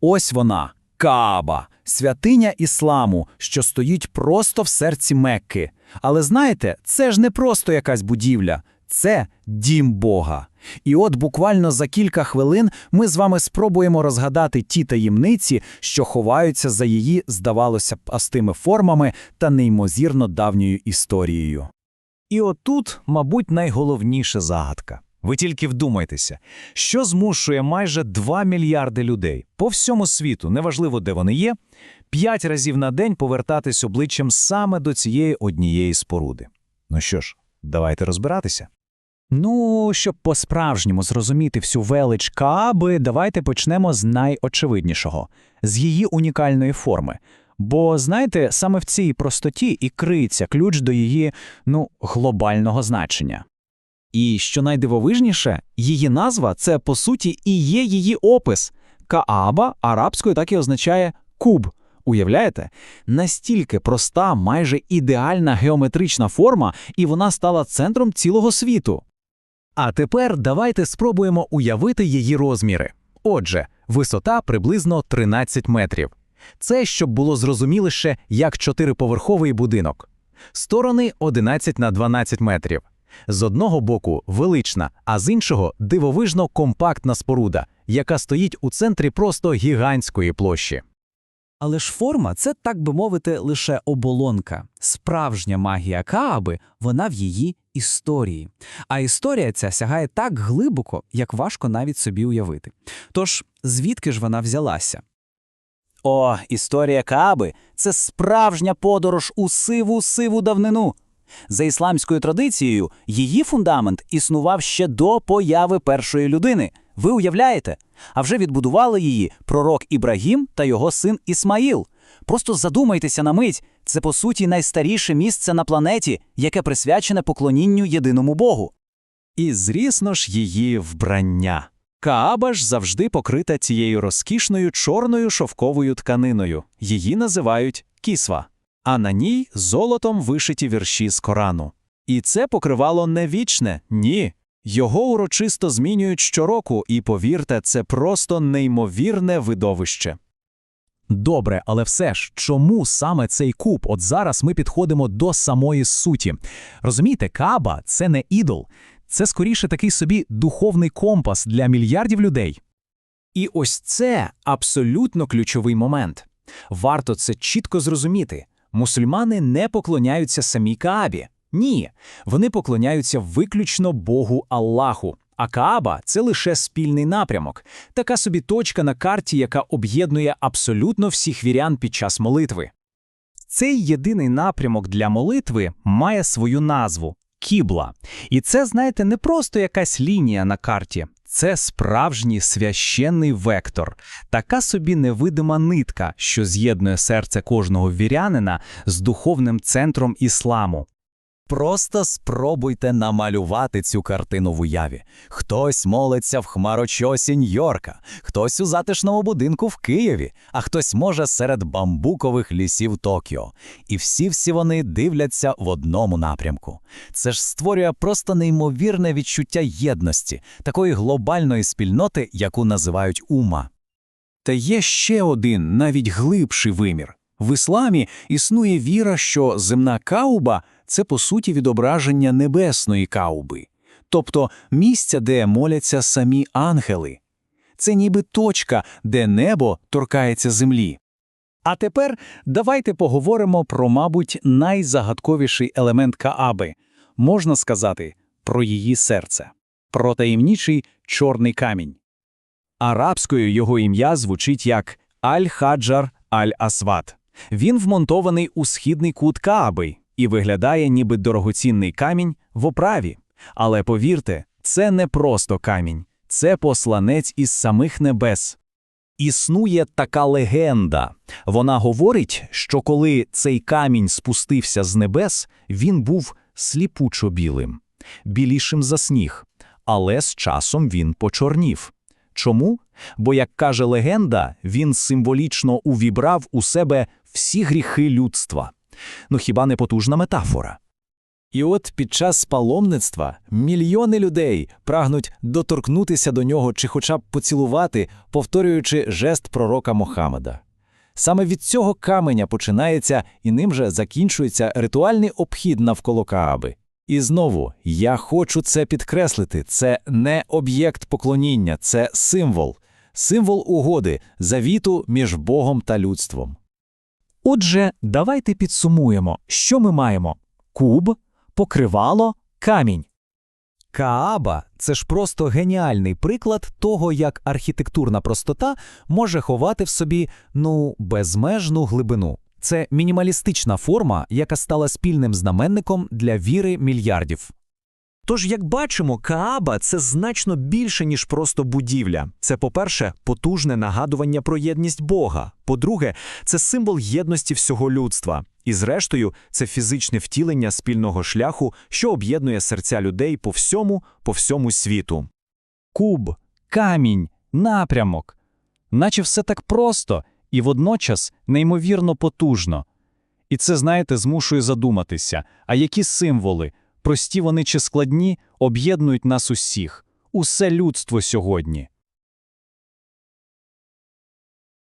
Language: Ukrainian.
Ось вона, Кааба, святиня ісламу, що стоїть просто в серці Мекки. Але знаєте, це ж не просто якась будівля, це дім Бога. І от буквально за кілька хвилин ми з вами спробуємо розгадати ті таємниці, що ховаються за її, здавалося б, астими формами та неймовірно давньою історією. І отут, мабуть, найголовніша загадка. Ви тільки вдумайтеся, що змушує майже 2 мільярди людей по всьому світу, неважливо де вони є, п'ять разів на день повертатись обличчям саме до цієї однієї споруди. Ну що ж, давайте розбиратися. Ну, щоб по-справжньому зрозуміти всю велич Кааби, давайте почнемо з найочевиднішого з її унікальної форми. Бо, знаєте, саме в цій простоті і криється ключ до її ну, глобального значення. І що найдивовижніше, її назва це по суті і є її опис. Кааба арабською так і означає куб. Уявляєте? Настільки проста, майже ідеальна геометрична форма, і вона стала центром цілого світу. А тепер давайте спробуємо уявити її розміри. Отже, висота приблизно 13 метрів. Це щоб було зрозуміліше, як чотириповерховий будинок. Сторони 11 на 12 метрів. З одного боку велична, а з іншого дивовижно компактна споруда, яка стоїть у центрі просто гігантської площі. Але ж форма це, так би мовити, лише оболонка. Справжня магія Кааби, вона в її історії. А історія ця сягає так глибоко, як важко навіть собі уявити. Тож, звідки ж вона взялася? О, історія Кааби – це справжня подорож у сиву-сиву давнину. За ісламською традицією, її фундамент існував ще до появи першої людини. Ви уявляєте? А вже відбудували її пророк Ібрагім та його син Ісмаїл. Просто задумайтеся на мить, це по суті найстаріше місце на планеті, яке присвячене поклонінню єдиному Богу. І, звісно ж, її вбрання. Кааба ж завжди покрита цією розкішною чорною шовковою тканиною. Її називають кісва, а на ній золотом вишиті вірші з Корану. І це покривало не вічне, ні. Його урочисто змінюють щороку, і повірте, це просто неймовірне видовище. Добре, але все ж, чому саме цей куб? От зараз ми підходимо до самої суті. Розумієте, Каба це не ідол, це скоріше такий собі духовний компас для мільярдів людей. І ось це абсолютно ключовий момент. Варто це чітко зрозуміти. Мусульмани не поклоняються самій Каабі. Ні, вони поклоняються виключно Богу Аллаху. А Кааба це лише спільний напрямок, така собі точка на карті, яка об'єднує абсолютно всіх вірян під час молитви. Цей єдиний напрямок для молитви має свою назву кібла. І це, знаєте, не просто якась лінія на карті. Це справжній священний вектор, така собі невидима нитка, що з'єднує серце кожного вірянина з духовним центром ісламу. Просто спробуйте намалювати цю картину в уяві. Хтось молиться в хмарочосі Нью-Йорка, хтось у затишному будинку в Києві, а хтось може серед бамбукових лісів Токіо. І всі-всі вони дивляться в одному напрямку. Це ж створює просто неймовірне відчуття єдності, такої глобальної спільноти, яку називають ума. Та є ще один, навіть глибший вимір. В ісламі існує віра, що земна кауба це по суті відображення небесної кауби, тобто місця, де моляться самі ангели. Це ніби точка, де небо торкається землі. А тепер давайте поговоримо про, мабуть, найзагадковіший елемент Кааби, можна сказати, про її серце, про таємничий чорний камінь. Арабською його ім'я звучить як Аль-Хаджар Аль-Асват. Він вмонтований у східний кут Кааби і виглядає ніби дорогоцінний камінь в оправі. Але повірте, це не просто камінь, це посланець із самих небес. Існує така легенда. Вона говорить, що коли цей камінь спустився з небес, він був сліпучо білим, білішим за сніг, але з часом він почорнів. Чому? Бо, як каже легенда, він символічно увібрав у себе всі гріхи людства. Ну хіба не потужна метафора? І от під час паломництва мільйони людей прагнуть доторкнутися до нього чи хоча б поцілувати, повторюючи жест пророка Мохаммеда. Саме від цього каменя починається і ним же закінчується ритуальний обхід навколо Кааби. І знову я хочу це підкреслити: це не об'єкт поклоніння, це символ, символ угоди, завіту між Богом та людством. Отже, давайте підсумуємо, що ми маємо: куб, покривало, камінь. Кааба це ж просто геніальний приклад того, як архітектурна простота може ховати в собі ну безмежну глибину. Це мінімалістична форма, яка стала спільним знаменником для віри мільярдів. Тож, як бачимо, Кааба це значно більше, ніж просто будівля. Це, по-перше, потужне нагадування про єдність Бога. По-друге, це символ єдності всього людства. І зрештою, це фізичне втілення спільного шляху, що об'єднує серця людей по всьому, по всьому світу. Куб, камінь, напрямок. Наче все так просто і водночас неймовірно потужно. І це, знаєте, змушує задуматися, а які символи, прості вони чи складні, об'єднують нас усіх, усе людство сьогодні.